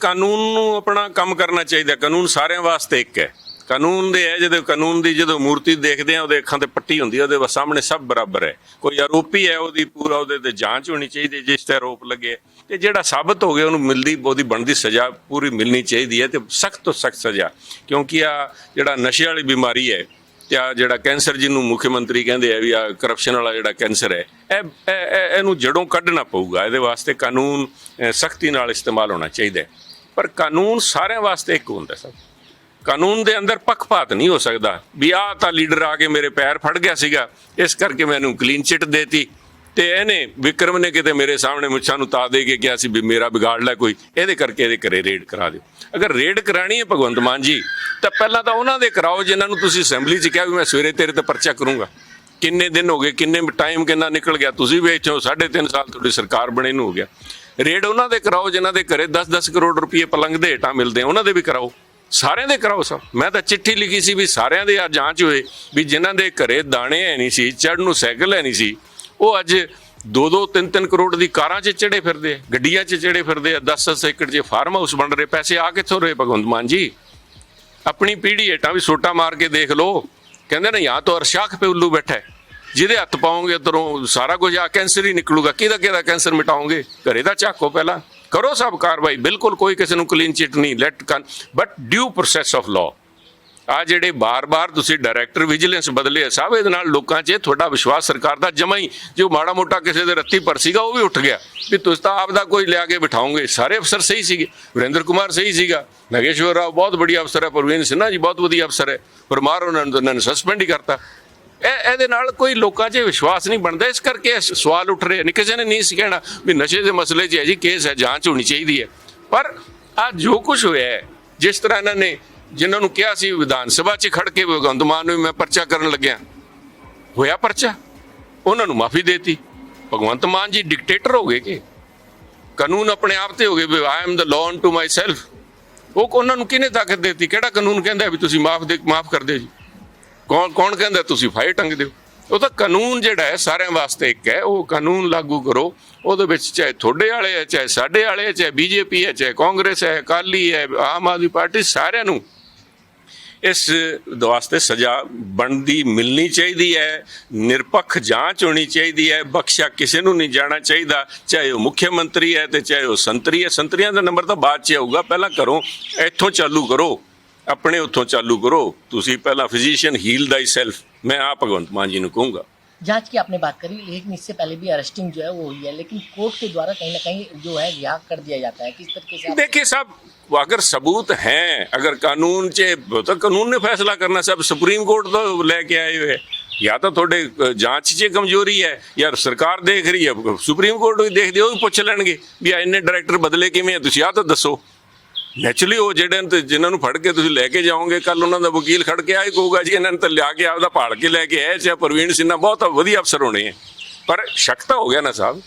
ਕਾਨੂੰਨ ਨੂੰ ਆਪਣਾ ਕੰਮ ਕਰਨਾ ਚਾਹੀਦਾ, ਕਾਨੂੰਨ ਸਾਰਿਆਂ ਵਾਸਤੇ ਇੱਕ ਹੈ। ਕਾਨੂੰਨ ਦੇ ਹੈ, ਜਦੋਂ ਕਾਨੂੰਨ ਦੀ ਜਦੋਂ ਮੂਰਤੀ ਦੇਖਦੇ ਆ ਉਹਦੇ ਅੱਖਾਂ ਤੇ ਪੱਟੀ ਹੁੰਦੀ ਹੈ, ਉਹਦੇ ਸਾਹਮਣੇ ਸਭ ਬਰਾਬਰ ਹੈ। ਕੋਈ ਆਰੋਪੀ ਹੈ, ਉਹਦੀ ਪੂਰਾ ਉਹਦੇ ਤੇ ਜਾਂਚ ਹੋਣੀ ਚਾਹੀਦੀ ਜਿਸ ਤੇ ਆਰੋਪ ਲੱਗੇ। ਤੇ ਜਿਹੜਾ ਸਾਬਤ ਹੋ ਗਿਆ, ਉਹਨੂੰ ਮਿਲਦੀ, ਉਹਦੀ ਬਣਦੀ ਸਜ਼ਾ ਪੂਰੀ ਮਿਲਣੀ ਚਾਹੀਦੀ ਹੈ ਤੇ ਸਖਤ ਤੋਂ ਸਖਤ ਸਜ਼ਾ। ਕਿਉਂਕਿ ਆ ਜਿਹੜਾ ਨਸ਼ੇ ਵਾਲੀ ਬਿਮਾਰੀ ਹੈ ਤੇ ਆ ਜਿਹੜਾ ਕੈਂਸਰ ਜਿਹਨੂੰ ਮੁੱਖ ਮੰਤਰੀ ਕਹਿੰਦੇ ਆ ਵੀ ਆ ਕਰਪਸ਼ਨ ਵਾਲਾ ਜਿਹੜਾ ਕੈਂਸਰ ਹੈ, ਇਹ- ਇਹਨੂੰ ਜੜੋਂ ਕੱਢਣਾ ਪਊਗਾ। ਇਹਦੇ ਵਾਸਤੇ ਕਾਨੂੰਨ ਸਖਤੀ ਨਾਲ ਇਸਤੇਮਾਲ ਹੋਣਾ ਚਾਹੀਦਾ ਹੈ। ਪਰ ਕਾਨੂੰਨ ਸਾਰਿਆਂ ਵਾਸਤੇ ਇੱਕ ਹੁੰਦਾ ਸਭ ਕਾਨੂੰਨ ਦੇ ਅੰਦਰ ਪੱਖਪਾਤ ਨਹੀਂ ਹੋ ਸਕਦਾ ਵੀ ਆਹ ਤਾਂ ਲੀਡਰ ਆ ਕੇ ਮੇਰੇ ਪੈਰ ਫੜ ਗਿਆ ਸੀਗਾ, ਇਸ ਕਰਕੇ ਮੈਨੂੰ ਕਲੀਨ ਚਿੱਟ ਦੇਤੀ ਤੇ ਇਹਨੇ ਵਿਕਰਮ ਨੇ ਕਿਤੇ ਮੇਰੇ ਸਾਹਮਣੇ ਮੁੱਛਾਂ ਨੂੰ ਤਾ ਦੇ ਕੇ ਕਿਹਾ ਸੀ ਵੀ ਮੇਰਾ ਵਿਗਾੜ ਲੈ ਕੋਈ, ਇਹਦੇ ਕਰਕੇ ਇਹਦੇ ਘਰੇ ਰੇਡ ਕਰਾ ਦਿਓ। ਅਗਰ ਰੇਡ ਕਰਾਣੀ ਹੈ ਭਗਵੰਤ ਮਾਨ ਜੀ, ਤਾਂ ਪਹਿਲਾਂ ਤਾਂ ਉਹਨਾਂ ਦੇ ਕਰਾਓ ਜਿਨ੍ਹਾਂ ਨੂੰ ਤੁਸੀਂ ਅਸੈਂਬਲੀ 'ਚ ਕਿਹਾ ਵੀ ਮੈਂ ਸਵੇਰੇ ਤੇਰੇ ਤੇ ਪਰਚਾ ਕਰੂੰਗਾ। ਕਿੰਨੇ ਦਿਨ ਹੋ ਗਏ, ਕਿੰਨੇ ਟਾਈਮ ਕਿੰਨਾ ਨਿਕਲ ਗਿਆ, ਤੁਸੀਂ ਵੇਚੋ ਇੱਥੋਂ ਸਾਢੇ ਤਿੰਨ ਸਾਲ ਤੁਹਾਡੀ ਸਰਕਾਰ ਬਣੇ ਨੂੰ ਹੋ ਗਿਆ। ਰੇਡ ਉਹਨਾਂ ਦੇ ਕਰਾਓ, ਜਿਨ੍ਹਾਂ ਦੇ ਘਰੇ 10-10 ਕਰੋੜ ਰੁਪਏ ਪਲੰਗ ਦੇ ਹੇਠਾਂ ਮਿਲਦੇ ਆ, ਉਹਨਾਂ ਦੇ ਵੀ ਕਰਾਓ। ਸਾਰਿਆਂ ਦੇ ਕਰਾਓ ਸਭ। ਮੈਂ ਤਾਂ ਚਿੱਠੀ ਲਿਖੀ ਸੀ ਵੀ ਸਾਰਿਆਂ ਦੇ ਆ ਜਾਂਚ ਹੋਏ ਵੀ ਜਿਨ੍ਹਾਂ ਦੇ ਘਰੇ ਦਾਣੇ ਹੈ ਨਹੀਂ ਸੀ, ਚੜ੍ਹਨ ਨੂੰ ਸਾਈਕਲ ਹੈ ਨਹੀਂ ਸੀ, ਉਹ ਅੱਜ 2-2 3-3 ਕਰੋੜ ਦੀ ਕਾਰਾਂ 'ਚ ਚੜੇ ਫਿਰਦੇ ਆ, ਗੱਡੀਆਂ 'ਚ ਚੜੇ ਫਿਰਦੇ ਆ 10-10 ਏਕੜ 'ਚ ਫਾਰਮ ਹਾਊਸ ਬਣ ਰਹੇ, ਪੈਸੇ ਆ ਕਿੱਥੋਂ ਰਹੇ ਭਗਵੰਤ ਮਾਨ ਜੀ? ਆਪਣੀ ਪੀੜ੍ਹੀ ਹੇਠਾਂ ਵੀ ਸੋਟਾ ਮਾਰ ਕੇ ਦੇਖ ਲਓ। ਕਹਿੰਦੇ ਨੇ ਜਾਂ ਤਾਂ ਅਰਸ਼ਾਖ ਪੇ ਉੱਲੂ ਬੈਠਾ ਹੈ। ਜਿਹਦੇ ਹੱਥ ਪਾਉਂਗੇ, ਉਧਰੋਂ ਸਾਰਾ ਕੁਝ ਆ, ਕੈਂਸਰ ਹੀ ਨਿਕਲੂਗਾ। ਕਿਹਦਾ ਕਿਹਦਾ ਕੈਂਸਰ ਮਿਟਾਓਗੇ ਘਰੇ ਦਾ ਝਾਕੋ ਪਹਿਲਾਂ। ਕਰੋ ਸਭ ਕਾਰਵਾਈ। ਬਿਲਕੁਲ ਕੋਈ ਕਿਸੇ ਨੂੰ ਕਲੀਨ ਚਿਟ ਨਹੀਂ let can but due process of law ਆ ਜਿਹੜੇ ਬਾਰ-ਬਾਰ ਤੁਸੀਂ ਡਾਇਰੈਕਟਰ ਵਿਜੀਲੈਂਸ ਬਦਲੇ ਆ, ਸਭ ਇਹਦੇ ਨਾਲ ਲੋਕਾਂ 'ਚ ਤੁਹਾਡਾ ਵਿਸ਼ਵਾਸ ਸਰਕਾਰ ਦਾ ਜਮਾ ਹੀ। ਜੋ ਮਾੜਾ ਮੋਟਾ ਕਿਸੇ ਦੇ ਰੱਤੀ ਪਰ ਸੀਗਾ, ਉਹ ਵੀ ਉੱਠ ਗਿਆ। ਵੀ ਤੁਸੀਂ ਤਾਂ ਆਪ ਦਾ ਕੋਈ ਲਿਆ ਕੇ ਬਿਠਾਓਗੇ। ਸਾਰੇ ਅਫਸਰ ਸਹੀ ਸੀਗੇ। ਵਰਿੰਦਰ ਕੁਮਾਰ ਸਹੀ ਸੀਗਾ। ਨਗੇਸ਼ਵਰ ਰਾਓ ਬਹੁਤ ਵਧੀਆ ਅਫਸਰ ਹੈ। ਪ੍ਰਵੀਨ ਸਿਨਹਾ ਜੀ ਬਹੁਤ ਵਧੀਆ ਅਫਸਰ ਹੈ। ਪਰਮਾਰ ਉਹਨਾਂ ਨੂੰ ਉਹਨਾਂ ਨੇ ਸਸਪੈਂਡ ਹੀ ਕਰਤਾ। ਇਹ ਇਹਦੇ ਨਾਲ ਕੋਈ ਲੋਕਾਂ 'ਚ ਵਿਸ਼ਵਾਸ ਨਹੀਂ ਬਣਦਾ। ਇਸ ਕਰਕੇ ਇਹ ਸਵਾਲ ਉੱਠ ਰਹੇ ਨੇ। ਕਿਸੇ ਨੇ ਨਹੀਂ ਸੀ ਕਹਿਣਾ ਵੀ ਨਸ਼ੇ ਦੇ ਮਸਲੇ 'ਚ ਹੈ ਜੀ, ਕੇਸ ਹੈ, ਜਾਂਚ ਹੋਣੀ ਚਾਹੀਦੀ ਹੈ। ਪਰ ਆ ਜੋ ਕੁਝ ਹੋਇਆ ਹੈ, ਜਿਸ ਤਰ੍ਹਾਂ ਇਹਨਾਂ ਨੇ, ਜਿਨ੍ਹਾਂ ਨੂੰ ਕਿਹਾ ਸੀ ਵਿਧਾਨ ਸਭਾ 'ਚ ਖੜ ਕੇ ਭਗਵੰਤ ਮਾਨ ਨੂੰ ਮੈਂ ਪਰਚਾ ਕਰਨ ਲੱਗਿਆ। ਹੋਇਆ ਪਰਚਾ? ਉਹਨਾਂ ਨੂੰ ਮਾਫੀ ਦੇਤੀ। ਭਗਵੰਤ ਮਾਨ ਜੀ ਡਿਕਟੇਟਰ ਹੋ ਗਏ ਕਿ? ਕਾਨੂੰਨ ਆਪਣੇ ਆਪ ਤੇ ਹੋ ਗਏ ਵੀ I am the law to myself ਉਹ ਉਹਨਾਂ ਨੂੰ ਕਿਹਨੇ ਤਾਕਤ ਦੇਤੀ? ਕਿਹੜਾ ਕਾਨੂੰਨ ਕਹਿੰਦਾ ਵੀ ਤੁਸੀਂ ਮਾਫ ਦੇ ਮਾਫ ਕਰ ਦਿਓ ਜੀ? ਕੌਣ ਕੌਣ ਕਹਿੰਦਾ ਤੁਸੀਂ ਫਾਇਰ ਟੰਗ ਦਿਓ ਉਹ ਤਾਂ ਕਾਨੂੰਨ ਜਿਹੜਾ ਹੈ ਸਾਰਿਆਂ ਵਾਸਤੇ ਇੱਕ ਹੈ, ਉਹ ਕਾਨੂੰਨ ਲਾਗੂ ਕਰੋ। ਉਹਦੇ ਵਿੱਚ ਚਾਹੇ ਤੁਹਾਡੇ ਵਾਲੇ ਹੈ, ਚਾਹੇ ਸਾਡੇ ਵਾਲੇ ਹੈ, ਚਾਹੇ ਬੀਜੇਪੀ ਹੈ, ਚਾਹੇ ਕਾਂਗਰਸ ਹੈ, ਅਕਾਲੀ ਹੈ, ਆਮ ਆਦਮੀ ਪਾਰਟੀ, ਸਾਰਿਆਂ ਨੂੰ ਇਸ ਵਾਸਤੇ ਸਜ਼ਾ ਬਣਦੀ ਮਿਲਣੀ ਚਾਹੀਦੀ ਹੈ, ਨਿਰਪੱਖ ਜਾਂਚ ਹੋਣੀ ਚਾਹੀਦੀ ਹੈ ਬਖਸ਼ਾ ਕਿਸੇ ਨੂੰ ਨਹੀਂ ਜਾਣਾ ਚਾਹੀਦਾ, ਚਾਹੇ ਉਹ ਮੁੱਖ ਮੰਤਰੀ ਹੈ ਤੇ ਚਾਹੇ ਉਹ ਸੰਤਰੀ ਹੈ। ਸੰਤਰੀਆਂ ਦਾ ਨੰਬਰ ਤਾਂ ਬਾਅਦ 'ਚ ਆਊਗਾ, ਪਹਿਲਾਂ ਕਰੋ ਇੱਥੋਂ ਚਾਲੂ ਕਰੋ। ਆਪਣੇ ਉੱਥੋਂ ਚਾਲੂ ਕਰੋ ਤੁਸੀਂ ਪਹਿਲਾਂ ਫਿਜ਼ੀਸ਼ੀਅਨ ਹੀਲ ਦਾ ਸੈਲਫ ਮੈਂ ਆ ਭਗਵੰਤ ਮਾਨ ਜੀ ਨੂੰ ਕਹੂੰਗਾ जांच की आपने बात करी लेकिन इससे पहले भी अरेस्टिंग जो है वो हुई है लेकिन कोर्ट के द्वारा कहीं ना कहीं जो है रिहा कर दिया जाता है किस तरीके से आप- देखिए साहब अगर सबूत हैं अगर कानून चे तो कानून ने फैसला करना सब सुप्रीम कोर्ट तो लेके आए हुए हैं। या तो थोड़े ਜਾਂਚ 'ਚ ਕਮਜ਼ੋਰੀ ਹੈ ਯਾਰ ਸਰਕਾਰ ਦੇਖ ਰਹੀ ਹੈ ਸੁਪਰੀਮ ਕੋਰਟ ਵੀ ਦੇਖਦੀ ਉਹ ਵੀ ਪੁੱਛ ਲੈਣਗੇ ਵੀ ਆ ਇੰਨੇ ਡਾਇਰੈਕਟਰ ਬਦਲੇ ਕਿਵੇਂ ਆ ਤੁਸੀਂ ਆ ਤਾਂ ਦੱਸੋ ਨੈਚੁਰਲੀ ਉਹ ਜਿਹੜੇ ਨੇ ਤੇ ਜਿਨ੍ਹਾਂ ਨੂੰ ਫੜ ਕੇ ਤੁਸੀਂ ਲੈ ਕੇ ਜਾਓਗੇ ਕੱਲ ਉਹਨਾਂ ਦਾ ਵਕੀਲ ਖੜ ਕੇ ਆਏ ਕਹੂਗਾ ਜੀ ਇਹਨਾਂ ਨੇ ਤਾਂ ਲਿਆ ਕੇ ਆਪਦਾ ਭਾਲ ਕੇ ਲੈ ਕੇ ਆਏ ਚਾਹੇ ਪ੍ਰਵੀਨ ਸਿੰਘਾ ਬਹੁਤ ਵਧੀਆ ਅਫਸਰ ਹੋਣੇ ਹੈ। ਪਰ ਸ਼ੱਕ ਤਾਂ ਹੋ ਗਿਆ ਨਾ ਸਾਹਿਬ।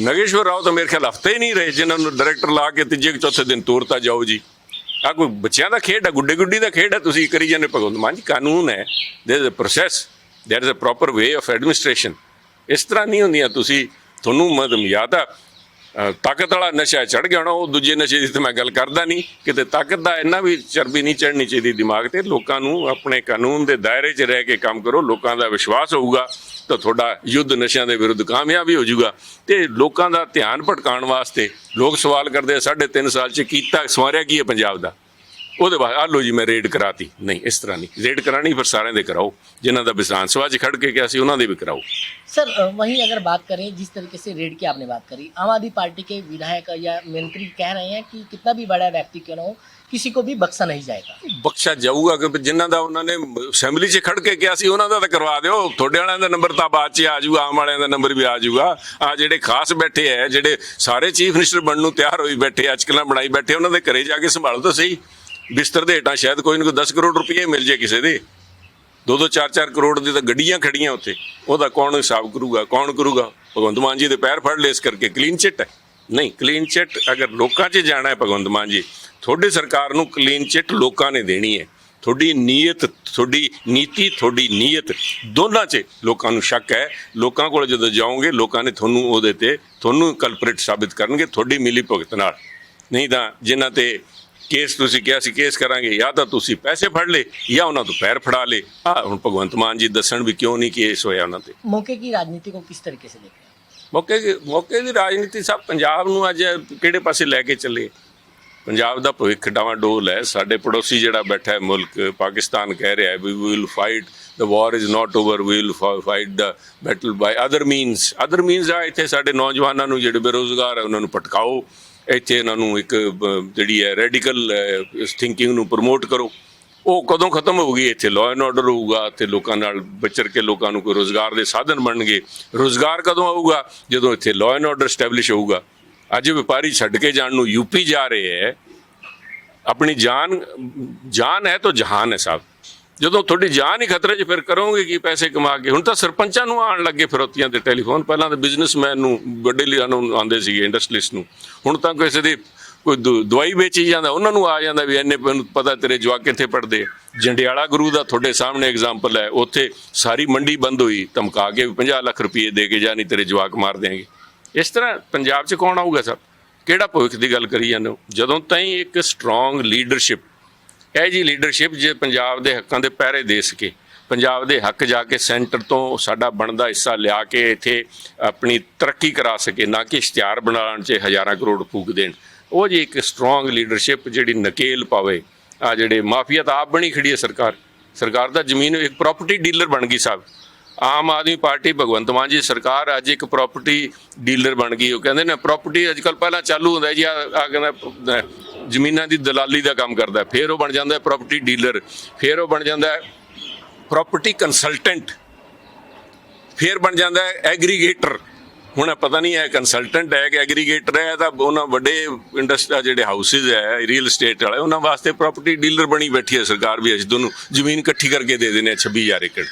ਨਗੇਸ਼ਵਰ ਰਾਓ ਤਾਂ ਮੇਰੇ ਖਿਆਲ ਹਫ਼ਤੇ ਹੀ ਨਹੀਂ ਰਹੇ, ਜਿਨ੍ਹਾਂ ਨੂੰ ਡਾਇਰੈਕਟਰ ਲਾ ਕੇ ਤੀਜੇ ਕੁ ਚੌਥੇ ਦਿਨ ਤੋਰਤਾ ਜਾਓ ਜੀ। ਆ ਕੋਈ ਬੱਚਿਆਂ ਦਾ ਖੇਡ ਹੈ ਗੁੱਡੇ ਗੁੱਡੀ ਦਾ ਖੇਡ ਹੈ ਤੁਸੀਂ ਕਰੀ ਜਾਂਦੇ ਭਗਵੰਤ ਮਾਨ ਜੀ, ਕਾਨੂੰਨ ਹੈ। There is a process there is a proper way of administration ਇਸ ਤਰ੍ਹਾਂ ਨਹੀਂ ਹੁੰਦੀਆਂ, ਤੁਸੀਂ ਤੁਹਾਨੂੰ ਮਤਲਬ ਯਾਦ ਆ ਤਾਕਤ ਵਾਲਾ ਨਸ਼ਾ ਚੜ ਗਿਆ ਹੋਣਾ, ਉਹ ਦੂਜੇ ਨਸ਼ੇ ਦੀ ਤਾਂ ਮੈਂ ਗੱਲ ਕਰਦਾ ਨਹੀਂ। ਕਿਤੇ ਤਾਕਤ ਦਾ ਇੰਨਾ ਵੀ ਚਰਬੀ ਨਹੀਂ ਚੜਨੀ ਚਾਹੀਦੀ ਦਿਮਾਗ ਤੇ, ਲੋਕਾਂ ਨੂੰ ਆਪਣੇ ਕਾਨੂੰਨ ਦੇ ਦਾਇਰੇ 'ਚ ਰਹਿ ਕੇ ਕੰਮ ਕਰੋ, ਲੋਕਾਂ ਦਾ ਵਿਸ਼ਵਾਸ ਹੋਊਗਾ, ਤਾਂ ਤੁਹਾਡਾ ਯੁੱਧ ਨਸ਼ਿਆਂ ਦੇ ਵਿਰੁੱਧ ਕਾਮਯਾਬ ਹੀ ਹੋ ਜਾਊਗਾ। ਤੇ ਲੋਕਾਂ ਦਾ ਧਿਆਨ ਭਟਕਾਉਣ ਵਾਸਤੇ ਲੋਕ ਸਵਾਲ ਕਰਦੇ ਆ, ਸਾਢੇ ਤਿੰਨ ਸਾਲ 'ਚ ਕੀਤਾ, ਸਵਾਰਿਆ ਕੀ ਹੈ ਪੰਜਾਬ ਦਾ? ਉਹਦੇ ਬਾਅਦ ਆ ਲੋ ਜੀ ਮੈਂ ਰੇਡ ਕਰਾਤੀ ਨਹੀਂ ਇਸ ਤਰ੍ਹਾਂ ਨਹੀਂ ਰੇਡ ਕਰਾਣੀ ਫਿਰ ਸਾਰਿਆਂ ਦੇ ਕਰਾਓ ਜਿਨ੍ਹਾਂ ਦਾ ਵਿਧਾਨ ਸਭਾ 'ਚ ਖੜ ਕੇ ਕਿਹਾ ਸੀ ਉਹਨਾਂ ਦੇ ਵੀ ਕਰਾਓ सर अ, वहीं अगर बात करें जिस तरीके से रेड की आपने बात करी आम आदमी पार्टी के विधायक या मंत्री कह रहे हैं कि कितना भी बड़ा व्यक्ति क्यों ना हो किसी को भी बख्शा नहीं जाएगा ਬਖਸ਼ਾ ਜਾਊਗਾ ਕਿ ਜਿਨ੍ਹਾਂ ਦਾ ਉਹਨਾਂ ਨੇ ਅਸੈਂਬਲੀ 'ਚ ਖੜ ਕੇ ਕਿਹਾ ਸੀ ਉਹਨਾਂ ਦਾ ਤਾਂ ਕਰਵਾ ਦਿਓ ਤੁਹਾਡੇ ਵਾਲਿਆਂ ਦਾ ਨੰਬਰ ਤਾਂ ਬਾਅਦ 'ਚ ਆ ਜਾਊਗਾ ਆਮ ਵਾਲਿਆਂ ਦਾ ਨੰਬਰ ਵੀ ਆ ਜਾਊਗਾ ਆ ਜਿਹੜੇ ਖਾਸ ਬੈਠੇ ਐ ਜਿਹੜੇ ਸਾਰੇ ਚੀਫ ਮਿਨਿਸਟਰ ਬਣਨ ਨੂੰ ਤਿਆਰ ਹੋਈ ਬੈਠੇ ਅਚਕਲਾਂ ਬਣਾਈ ਬੈਠੇ ਉਹਨਾਂ ਦੇ ਘਰੇ ਜਾ ਕੇ ਸੰਭਾਲੋ ਤਾਂ ਸਹੀ ਬਿਸਤਰ ਦੇ ਹੇਠਾਂ ਸ਼ਾਇਦ ਕੋਈ ਨਾ ਕੋਈ 10 ਕਰੋੜ ਰੁਪਏ ਮਿਲ ਜੇ ਕਿਸੇ ਦੇ। ਦੋ ਦੋ ਚਾਰ ਚਾਰ ਕਰੋੜ ਦੀ ਤਾਂ ਗੱਡੀਆਂ ਖੜੀਆਂ ਉੱਥੇ। ਉਹਦਾ ਕੌਣ ਹਿਸਾਬ ਕਰੂਗਾ, ਕੌਣ ਕਰੂਗਾ? ਭਗਵੰਤ ਮਾਨ ਜੀ ਦੇ ਪੈਰ ਫੜ ਲਏ ਇਸ ਕਰਕੇ। ਕਲੀਨ ਚਿੱਟ ਹੈ। ਨਹੀਂ ਕਲੀਨ ਚਿੱਟ ਅਗਰ ਲੋਕਾਂ 'ਚ ਜਾਣਾ ਹੈ ਭਗਵੰਤ ਮਾਨ ਜੀ, ਤੁਹਾਡੀ ਸਰਕਾਰ ਨੂੰ ਕਲੀਨ ਚਿੱਟ ਲੋਕਾਂ ਨੇ ਦੇਣੀ ਹੈ। ਤੁਹਾਡੀ ਨੀਅਤ, ਤੁਹਾਡੀ ਨੀਤੀ, ਤੁਹਾਡੀ ਨੀਅਤ, ਦੋਨਾਂ 'ਚ ਲੋਕਾਂ ਨੂੰ ਸ਼ੱਕ ਹੈ। ਲੋਕਾਂ ਕੋਲ ਜਦੋਂ ਜਾਓਗੇ, ਲੋਕਾਂ ਨੇ ਤੁਹਾਨੂੰ ਉਹਦੇ ਤੇ, ਤੁਹਾਨੂੰ ਕਲਪਰੇਟ ਸਾਬਿਤ ਕਰਨਗੇ, ਤੁਹਾਡੀ ਮਿਲੀ ਭੁਗਤ ਨਾਲ। ਨਹੀਂ ਤਾਂ ਜਿਨ੍ਹਾਂ ਤੇ ਕੇਸ ਤੁਸੀਂ ਕਿਹਾ ਸੀ ਕੇਸ ਕਰਾਂਗੇ। ਜਾਂ ਤਾਂ ਤੁਸੀਂ ਪੈਸੇ ਫੜ ਲੇ ਜਾਂ ਉਹਨਾਂ ਤੋਂ ਪੈਰ ਫੜਾ ਲੇ ਆ ਹੁਣ ਭਗਵੰਤ ਮਾਨ ਜੀ ਦੱਸਣ ਵੀ ਕਿਉਂ ਨਹੀਂ ਕੇਸ ਹੋਇਆ ਉਹਨਾਂ ਤੇ। ਮੌਕੇ ਕੀ ਰਾਜਨੀਤੀ ਕੋ ਕਿਸ ਤਰੀਕੇ ਸੇ ਦੇਖਿਆ ਮੌਕੇ ਦੀ ਮੌਕੇ ਦੀ ਰਾਜਨੀਤੀ ਸਭ ਪੰਜਾਬ ਨੂੰ ਅੱਜ ਕਿਹੜੇ ਪਾਸੇ ਲੈ ਕੇ ਚੱਲੇ? ਪੰਜਾਬ ਦਾ ਭਵਿੱਖ ਡਾਵਾ ਡੋਲ ਹੈ। ਸਾਡੇ ਪੜੋਸੀ ਜਿਹੜਾ ਬੈਠਾ ਹੈ ਮੁਲਕ ਪਾਕਿਸਤਾਨ ਕਹਿ ਰਿਹਾ ਹੈ we we will fight the war is not over we will fight the battle by other means other means ਆ ਇੱਥੇ ਸਾਡੇ ਨੌਜਵਾਨਾਂ ਨੂੰ ਜਿਹੜੇ ਬੇਰੋਜ਼ਗਾਰ ਹੈ ਉਹਨਾਂ ਨੂੰ ਪਟਕਾਓ ਇੱਥੇ ਇਹਨਾਂ ਨੂੰ ਇੱਕ ਜਿਹੜੀ ਹੈ ਰੈਡੀਕਲ ਥਿੰਕਿੰਗ ਨੂੰ ਪ੍ਰਮੋਟ ਕਰੋ। ਉਹ ਕਦੋਂ ਖਤਮ ਹੋਊਗੀ? ਇੱਥੇ ਲਾਅ ਐਂਡ ਆਰਡਰ ਹੋਊਗਾ ਤੇ ਲੋਕਾਂ ਨਾਲ ਵਿਚਰ ਕੇ ਲੋਕਾਂ ਨੂੰ ਕੋਈ ਰੋਜ਼ਗਾਰ ਦੇ ਸਾਧਨ ਬਣਨਗੇ। ਰੋਜ਼ਗਾਰ ਕਦੋਂ ਆਊਗਾ? ਜਦੋਂ ਇੱਥੇ ਲਾਅ ਐਂਡ ਆਰਡਰ ਸਟੈਬਲਿਸ਼ ਹੋਊਗਾ। ਅੱਜ ਵਪਾਰੀ ਛੱਡ ਕੇ ਜਾਣ ਨੂੰ ਯੂਪੀ ਜਾ ਰਹੇ ਹੈ। ਆਪਣੀ ਜਾਨ ਜਾਨ ਹੈ ਤਾਂ ਜਹਾਨ ਹੈ ਸਾਹਿਬ ਜਦੋਂ ਤੁਹਾਡੀ ਜਾਨ ਹੀ ਖਤਰੇ 'ਚ ਫਿਰ ਕਰੋਗੇ ਕੀ ਪੈਸੇ ਕਮਾ ਕੇ? ਹੁਣ ਤਾਂ ਸਰਪੰਚਾਂ ਨੂੰ ਆਉਣ ਲੱਗੇ ਫਿਰੋਤੀਆਂ ਤੇ ਟੈਲੀਫੋਨ। ਪਹਿਲਾਂ ਤਾਂ ਬਿਜ਼ਨਸਮੈਨ ਨੂੰ, ਵੱਡੇ ਲਿਆਂ ਨੂੰ ਆਉਂਦੇ ਸੀਗੇ ਇੰਡਸਟਰੀਲਿਸਟ ਨੂੰ। ਹੁਣ ਤਾਂ ਕਿਸੇ ਦੀ ਕੋਈ ਦਵ- ਦਵਾਈ ਵੇਚੀ ਜਾਂਦਾ, ਉਹਨਾਂ ਨੂੰ ਆ ਜਾਂਦਾ ਵੀ ਇੰਨੇ ਪਤਾ ਤੇਰੇ ਜਵਾਕ ਕਿੱਥੇ ਪੜਦੇ ਜੰਡਿਆਲਾ ਗੁਰੂ ਦਾ ਤੁਹਾਡੇ ਸਾਹਮਣੇ ਐਗਜ਼ਾਮਪਲ ਹੈ, ਉੱਥੇ ਸਾਰੀ ਮੰਡੀ ਬੰਦ ਹੋਈ, ਧਮਕਾ ਕੇ ਵੀ 50 ਲੱਖ ਰੁਪਏ ਦੇ ਕੇ ਜਾਂ, ਨਹੀਂ ਤੇਰੇ ਜਵਾਕ ਮਾਰ ਦਿਆਂਗੇ। ਇਸ ਤਰ੍ਹਾਂ ਪੰਜਾਬ 'ਚ ਕੌਣ ਆਊਗਾ ਸਰ? ਕਿਹੜਾ ਭਵਿੱਖ ਦੀ ਗੱਲ ਕਰੀ ਜਾਂਦੇ ਹੋ? ਜਦੋਂ ਤਾਈਂ ਇੱਕ ਸਟਰੋਂਗ ਲੀਡਰਸ਼ਿਪ ਇਹ ਜੀ ਲੀਡਰਸ਼ਿਪ ਜੇ ਪੰਜਾਬ ਦੇ ਹੱਕਾਂ ਦੇ ਪਹਿਰੇ ਦੇ ਸਕੇ, ਪੰਜਾਬ ਦੇ ਹੱਕ ਜਾ ਕੇ ਸੈਂਟਰ ਤੋਂ ਸਾਡਾ ਬਣਦਾ ਹਿੱਸਾ ਲਿਆ ਕੇ ਇੱਥੇ ਆਪਣੀ ਤਰੱਕੀ ਕਰਾ ਸਕੇ, ਨਾ ਕਿ ਇਸ਼ਤਿਹਾਰ ਬਣਾਉਣ 'ਚ ਹਜ਼ਾਰਾਂ ਕਰੋੜ ਫੂਕ ਦੇਣ। ਉਹ ਜੀ ਇੱਕ ਸਟਰੋਂਗ ਲੀਡਰਸ਼ਿਪ ਜਿਹੜੀ ਨਕੇਲ ਪਾਵੇ ਆ ਜਿਹੜੇ ਮਾਫੀਆ ਤਾਂ ਆਪ ਬਣੀ ਖੜੀ ਹੈ ਸਰਕਾਰ। ਸਰਕਾਰ ਦਾ ਜ਼ਮੀਨ ਇੱਕ ਪ੍ਰਾਪਰਟੀ ਡੀਲਰ ਬਣ ਗਈ ਸਾਹਿਬ। ਆਮ ਆਦਮੀ ਪਾਰਟੀ ਭਗਵੰਤ ਮਾਨ ਜੀ ਸਰਕਾਰ ਅੱਜ ਇੱਕ ਪ੍ਰਾਪਰਟੀ ਡੀਲਰ ਬਣ ਗਈ। ਉਹ ਕਹਿੰਦੇ ਨੇ ਪ੍ਰਾਪਰਟੀ ਅੱਜ ਕੱਲ ਪਹਿਲਾਂ ਚਾਲੂ ਹੁੰਦਾ ਜੀ ਆ ਕਹਿੰਦਾ ਜ਼ਮੀਨਾਂ ਦੀ ਦਲਾਲੀ ਦਾ ਕੰਮ ਕਰਦਾ ਫਿਰ ਉਹ ਬਣ ਜਾਂਦਾ ਹੈ ਪ੍ਰਾਪਰਟੀ ਡੀਲਰ ਫਿਰ ਉਹ ਬਣ ਜਾਂਦਾ ਹੈ ਪ੍ਰਾਪਰਟੀ ਕੰਸਲਟੈਂਟ ਫਿਰ ਬਣ ਜਾਂਦਾ ਐਗਰੀਗੇਟਰ ਹੁਣ ਪਤਾ ਨਹੀਂ ਹੈ ਕੰਸਲਟੈਂਟ ਹੈ ਕਿ ਐਗਰੀਗੇਟਰ ਹੈ ਤਾਂ ਉਹਨਾਂ ਵੱਡੇ ਇੰਡਸਟਰੀ ਜਿਹੜੇ ਹਾਊਸਿਸ ਹੈ ਰੀਅਲ ਏਸਟੇਟ ਵਾਲੇ, ਉਹਨਾਂ ਵਾਸਤੇ ਪ੍ਰਾਪਰਟੀ ਡੀਲਰ ਬਣੀ ਬੈਠੀ ਹੈ ਸਰਕਾਰ ਵੀ ਅੱਜ ਦੋਨੋਂ। ਜ਼ਮੀਨ ਇਕੱਠੀ ਕਰਕੇ ਦੇ ਦੇਣੇ ਆ 26000 ਏਕੜ।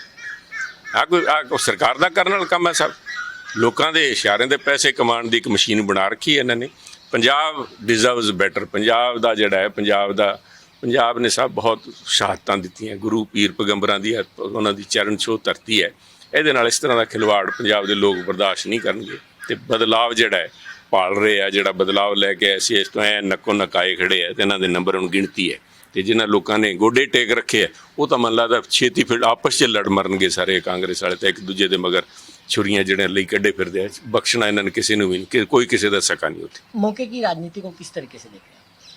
ਆ ਕੋਈ ਆ ਸਰਕਾਰ ਦਾ ਕਰਨ ਵਾਲਾ ਕੰਮ ਹੈ ਸਭ ਲੋਕਾਂ ਦੇ ਇਸ਼ਾਰਿਆਂ ਦੇ ਪੈਸੇ ਕਮਾਉਣ ਦੀ ਇੱਕ ਮਸ਼ੀਨ ਬਣਾ ਰੱਖੀ ਹੈ ਇਹਨਾਂ ਨੇ। ਪੰਜਾਬ ਡਿਜ਼ਰਵਸ ਬੈਟਰ ਪੰਜਾਬ ਦਾ ਜਿਹੜਾ ਹੈ, ਪੰਜਾਬ ਦਾ ਪੰਜਾਬ ਨੇ ਸਭ ਬਹੁਤ ਸ਼ਹਾਦਤਾਂ ਦਿੱਤੀਆਂ। ਗੁਰੂ ਪੀਰ ਪੈਗੰਬਰਾਂ ਦੀ ਉਹਨਾਂ ਦੀ ਚਰਨ ਛੋਹ ਧਰਤੀ ਹੈ। ਇਹਦੇ ਨਾਲ ਇਸ ਤਰ੍ਹਾਂ ਦਾ ਖਿਲਵਾੜ ਪੰਜਾਬ ਦੇ ਲੋਕ ਬਰਦਾਸ਼ਤ ਨਹੀਂ ਕਰਨਗੇ। ਤੇ ਬਦਲਾਵ ਜਿਹੜਾ ਹੈ, ਪਾਲ ਰਹੇ ਆ, ਜਿਹੜਾ ਬਦਲਾਵ ਲੈ ਕੇ ਐਸੀ ਇਸ ਤੋਂ ਐ ਨੱਕੋ ਨਕਾਏ ਖੜੇ ਆ ਤੇ ਇਹਨਾਂ ਦੇ ਨੰਬਰ ਹੁਣ ਗਿਣਤੀ ਹੈ। ਤੇ ਜਿਹਨਾਂ ਲੋਕਾਂ ਨੇ ਗੋਡੇ ਟੇਕ ਰੱਖੇ ਆ ਉਹ ਤਾਂ ਮੰਨ ਲਾਦਾ ਛੇਤੀ ਫਿਰ ਆਪਸ 'ਚ ਲੜ ਮਰਨਗੇ ਸਾਰੇ ਕਾਂਗਰਸ ਵਾਲੇ ਤਾਂ ਇੱਕ ਦੂਜੇ ਦੇ ਮਗਰ ਛੁਰੀਆਂ ਜਿਹੜੇ ਲਈ ਕੱਢੇ ਫਿਰਦੇ ਆ ਬਖਸ਼ਣਾ ਇਹਨਾਂ ਨੇ ਕਿਸੇ ਨੂੰ ਵੀ ਨਹੀਂ ਕੋਈ ਕਿਸੇ ਦਾ ਸਕਾ ਨਹੀਂ ਉੱਥੇ। ਮੌਕੇ ਕੀ ਰਾਜਨੀਤੀ ਕੋ ਕਿਸ ਤਰੀਕੇ ਸੇ ਦੇਖ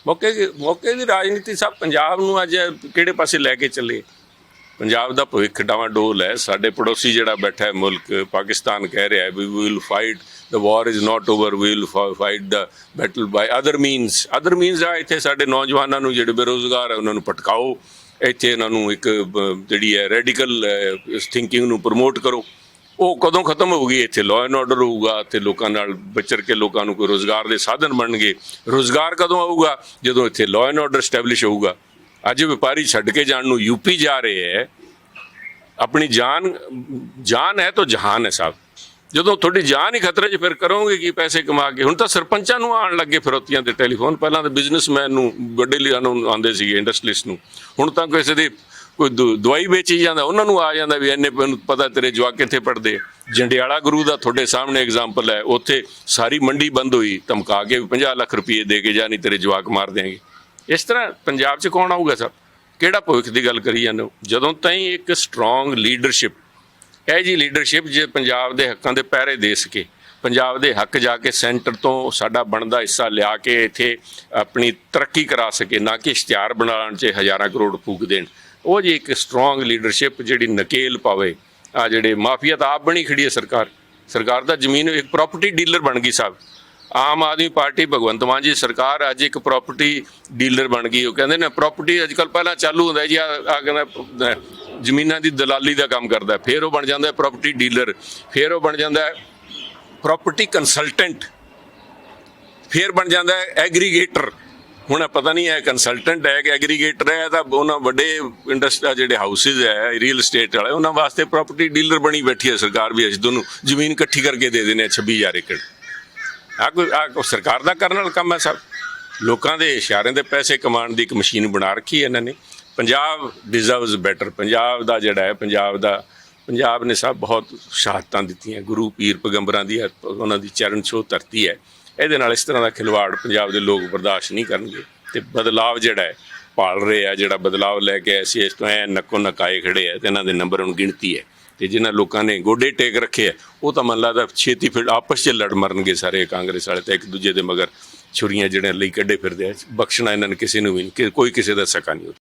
ਮੌਕੇ ਮੌਕੇ ਦੀ ਰਾਜਨੀਤੀ ਸਭ ਪੰਜਾਬ ਨੂੰ ਅੱਜ ਕਿਹੜੇ ਪਾਸੇ ਲੈ ਕੇ ਚੱਲੇ ਪੰਜਾਬ ਦਾ ਭਵਿੱਖ ਡਾਵਾਂਡੋਲ ਹੈ। ਸਾਡੇ ਪੜੋਸੀ ਜਿਹੜਾ ਬੈਠਾ ਹੈ ਮੁਲਕ ਪਾਕਿਸਤਾਨ ਕਹਿ ਰਿਹਾ ਹੈ we will fight the war is not over we will fight the battle by other means other means ਆ, ਇੱਥੇ ਸਾਡੇ ਨੌਜਵਾਨਾਂ ਨੂੰ ਜਿਹੜੇ ਬੇਰੋਜ਼ਗਾਰ ਹੈ ਉਹਨਾਂ ਨੂੰ ਪਟਕਾਓ ਇੱਥੇ ਇਹਨਾਂ ਨੂੰ ਇੱਕ ਜਿਹੜੀ ਹੈ ਰੈਡੀਕਲ ਥਿੰਕਿੰਗ ਨੂੰ ਪ੍ਰਮੋਟ ਕਰੋ। ਉਹ ਕਦੋਂ ਖਤਮ ਹੋਊਗੀ? ਇੱਥੇ ਲਾਅ ਐਂਡ ਆਰਡਰ ਹੋਊਗਾ ਤੇ ਲੋਕਾਂ ਨਾਲ ਵਿਚਰ ਕੇ ਲੋਕਾਂ ਨੂੰ ਕੋਈ ਰੋਜ਼ਗਾਰ ਦੇ ਸਾਧਨ ਬਣਨਗੇ। ਰੋਜ਼ਗਾਰ ਕਦੋਂ ਆਊਗਾ? ਜਦੋਂ ਇੱਥੇ ਲਾਅ ਐਂਡ ਆਰਡਰ ਸਟੈਬਲਿਸ਼ ਹੋਊਗਾ। ਅੱਜ ਵਪਾਰੀ ਛੱਡ ਕੇ ਜਾਣ ਨੂੰ ਯੂਪੀ ਜਾ ਰਹੇ ਹੈ, ਆਪਣੀ ਜਾਨ ਜਾਨ ਹੈ ਤਾਂ ਜਹਾਨ ਹੈ ਸਾਹਿਬ ਜਦੋਂ ਤੁਹਾਡੀ ਜਾਨ ਹੀ ਖਤਰੇ 'ਚ ਫਿਰ ਕਰੋਗੇ ਕੀ ਪੈਸੇ ਕਮਾ ਕੇ? ਹੁਣ ਤਾਂ ਸਰਪੰਚਾਂ ਨੂੰ ਆਉਣ ਲੱਗੇ ਫਿਰੋਤੀਆਂ ਤੇ ਟੈਲੀਫੋਨ। ਪਹਿਲਾਂ ਤਾਂ ਬਿਜ਼ਨਸਮੈਨ ਨੂੰ, ਵੱਡੇ ਲਿਆਂ ਨੂੰ ਆਉਂਦੇ ਸੀਗੇ ਇੰਡਸਟਰੀਲਿਸਟ ਨੂੰ। ਹੁਣ ਤਾਂ ਕਿਸੇ ਦੀ ਕੋਈ ਦਵ- ਦਵਾਈ ਵੇਚੀ ਜਾਂਦਾ, ਉਹਨਾਂ ਨੂੰ ਆ ਜਾਂਦਾ ਵੀ ਇੰਨੇ ਪਤਾ ਤੇਰੇ ਜਵਾਕ ਕਿੱਥੇ ਪੜਦੇ ਜੰਡਿਆਲਾ ਗੁਰੂ ਦਾ ਤੁਹਾਡੇ ਸਾਹਮਣੇ ਐਗਜ਼ਾਮਪਲ ਹੈ, ਉੱਥੇ ਸਾਰੀ ਮੰਡੀ ਬੰਦ ਹੋਈ, ਧਮਕਾ ਕੇ ਵੀ 50 ਲੱਖ ਰੁਪਏ ਦੇ ਕੇ ਜਾ, ਨਹੀਂ ਤੇਰੇ ਜਵਾਕ ਮਾਰ ਦਿਆਂਗੇ। ਇਸ ਤਰ੍ਹਾਂ ਪੰਜਾਬ 'ਚ ਕੌਣ ਆਊਗਾ ਸਰ? ਕਿਹੜਾ ਭਵਿੱਖ ਦੀ ਗੱਲ ਕਰੀ ਜਾਂਦੇ ਹੋ? ਜਦੋਂ ਤਾਈਂ ਇੱਕ ਸਟਰੋਂਗ ਲੀਡਰਸ਼ਿਪ ਇਹ ਜੀ ਲੀਡਰਸ਼ਿਪ ਜੇ ਪੰਜਾਬ ਦੇ ਹੱਕਾਂ ਦੇ ਪਹਿਰੇ ਦੇ ਸਕੇ, ਪੰਜਾਬ ਦੇ ਹੱਕ ਜਾ ਕੇ ਸੈਂਟਰ ਤੋਂ ਸਾਡਾ ਬਣਦਾ ਹਿੱਸਾ ਲਿਆ ਕੇ ਇੱਥੇ ਆਪਣੀ ਤਰੱਕੀ ਕਰਾ ਸਕੇ, ਨਾ ਕਿ ਇਸ਼ਤਿਹਾਰ ਬਣਾਉਣ 'ਚ ਹਜ਼ਾਰਾਂ ਕਰੋੜ ਫੂਕ ਦੇਣ। ਉਹ ਜੀ ਇੱਕ ਸਟਰੋਂਗ ਲੀਡਰਸ਼ਿਪ ਜਿਹੜੀ ਨਕੇਲ ਪਾਵੇ, ਆ ਜਿਹੜੇ ਮਾਫੀਆ ਤਾਂ ਆਪ ਬਣੀ ਖੜੀ ਹੈ ਸਰਕਾਰ। ਸਰਕਾਰ ਦਾ ਜ਼ਮੀਨ ਇੱਕ ਪ੍ਰਾਪਰਟੀ ਡੀਲਰ ਬਣ ਗਈ ਸਾਹਿਬ। ਆਮ ਆਦਮੀ ਪਾਰਟੀ ਭਗਵੰਤ ਮਾਨ ਜੀ ਸਰਕਾਰ ਅੱਜ ਇੱਕ ਪ੍ਰਾਪਰਟੀ ਡੀਲਰ ਬਣ ਗਈ। ਉਹ ਕਹਿੰਦੇ ਨੇ ਪ੍ਰਾਪਰਟੀ ਅੱਜ ਕੱਲ ਪਹਿਲਾਂ ਚਾਲੂ ਹੁੰਦਾ ਜੀ, ਆ ਕਹਿੰਦਾ ਜ਼ਮੀਨਾਂ ਦੀ ਦਲਾਲੀ ਦਾ ਕੰਮ ਕਰਦਾ। ਫਿਰ ਉਹ ਬਣ ਜਾਂਦਾ ਹੈ ਪ੍ਰਾਪਰਟੀ ਡੀਲਰ ਫਿਰ ਉਹ ਬਣ ਜਾਂਦਾ ਹੈ ਪ੍ਰਾਪਰਟੀ ਕੰਸਲਟੈਂਟ ਫਿਰ ਬਣ ਜਾਂਦਾ ਐਗਰੀਗੇਟਰ ਹੁਣ ਪਤਾ ਨਹੀਂ ਹੈ ਕੰਸਲਟੈਂਟ ਹੈ ਕਿ ਐਗਰੀਗੇਟਰ ਹੈ ਤਾਂ ਉਹਨਾਂ ਵੱਡੇ ਇੰਡਸਟਰੀ ਜਿਹੜੇ ਹਾਊਸਿਸ ਹੈ ਰੀਅਲ ਏਸਟੇਟ ਵਾਲੇ, ਉਹਨਾਂ ਵਾਸਤੇ ਪ੍ਰਾਪਰਟੀ ਡੀਲਰ ਬਣੀ ਬੈਠੀ ਹੈ ਸਰਕਾਰ ਵੀ ਅਸੀਂ ਦੋਨੋਂ। ਜ਼ਮੀਨ ਇਕੱਠੀ ਕਰਕੇ ਦੇ ਦੇਣੇ ਆ 26000 ਏਕੜ। ਆ ਕੋਈ ਆ ਸਰਕਾਰ ਦਾ ਕਰਨ ਵਾਲਾ ਕੰਮ ਹੈ ਸਭ ਲੋਕਾਂ ਦੇ ਇਸ਼ਾਰਿਆਂ ਦੇ ਪੈਸੇ ਕਮਾਉਣ ਦੀ ਇੱਕ ਮਸ਼ੀਨ ਬਣਾ ਰੱਖੀ ਹੈ ਇਹਨਾਂ ਨੇ। ਪੰਜਾਬ ਡਿਜ਼ਰਵਸ ਬੈਟਰ ਪੰਜਾਬ ਦਾ ਜਿਹੜਾ ਹੈ, ਪੰਜਾਬ ਦਾ ਪੰਜਾਬ ਨੇ ਸਭ ਬਹੁਤ ਸ਼ਹਾਦਤਾਂ ਦਿੱਤੀਆਂ। ਗੁਰੂ ਪੀਰ ਪੈਗੰਬਰਾਂ ਦੀ ਉਹਨਾਂ ਦੀ ਚਰਨ ਛੋਹ ਧਰਤੀ ਹੈ। ਇਹਦੇ ਨਾਲ ਇਸ ਤਰ੍ਹਾਂ ਦਾ ਖਿਲਵਾੜ ਪੰਜਾਬ ਦੇ ਲੋਕ ਬਰਦਾਸ਼ਤ ਨਹੀਂ ਕਰਨਗੇ। ਤੇ ਬਦਲਾਵ ਜਿਹੜਾ ਹੈ ਪਾਲ ਰਹੇ ਆ, ਜਿਹੜਾ ਬਦਲਾਵ ਲੈ ਕੇ ਆਏ ਇਸ ਤੋਂ ਐ ਨੱਕੋ ਨਕਾਏ ਖੜੇ ਆ ਤੇ ਇਹਨਾਂ ਦੇ ਨੰਬਰ ਹੁਣ ਗਿਣਤੀ ਹੈ। ਤੇ ਜਿਨ੍ਹਾਂ ਲੋਕਾਂ ਨੇ ਗੋਡੇ ਟੇਕ ਰੱਖੇ ਆ, ਉਹ ਤਾਂ ਮਨ ਲੱਗਦਾ ਛੇਤੀ ਫਿਰ ਆਪਸ 'ਚ ਲੜ ਮਰਨਗੇ ਸਾਰੇ ਕਾਂਗਰਸ ਵਾਲੇ ਤਾਂ ਇੱਕ ਦੂਜੇ ਦੇ ਮਗਰ ਛੁਰੀਆਂ ਜਿਹੜੀਆਂ ਲਈ ਕੱਢੇ ਫਿਰਦੇ ਆ, ਬਖਸ਼ਣਾ ਇਹਨਾਂ ਨੇ ਕਿਸੇ ਨੂੰ ਵੀ ਨਹੀਂ ਕੋਈ ਕਿਸੇ ਦਾ ਸਕਾ ਨਹੀਂ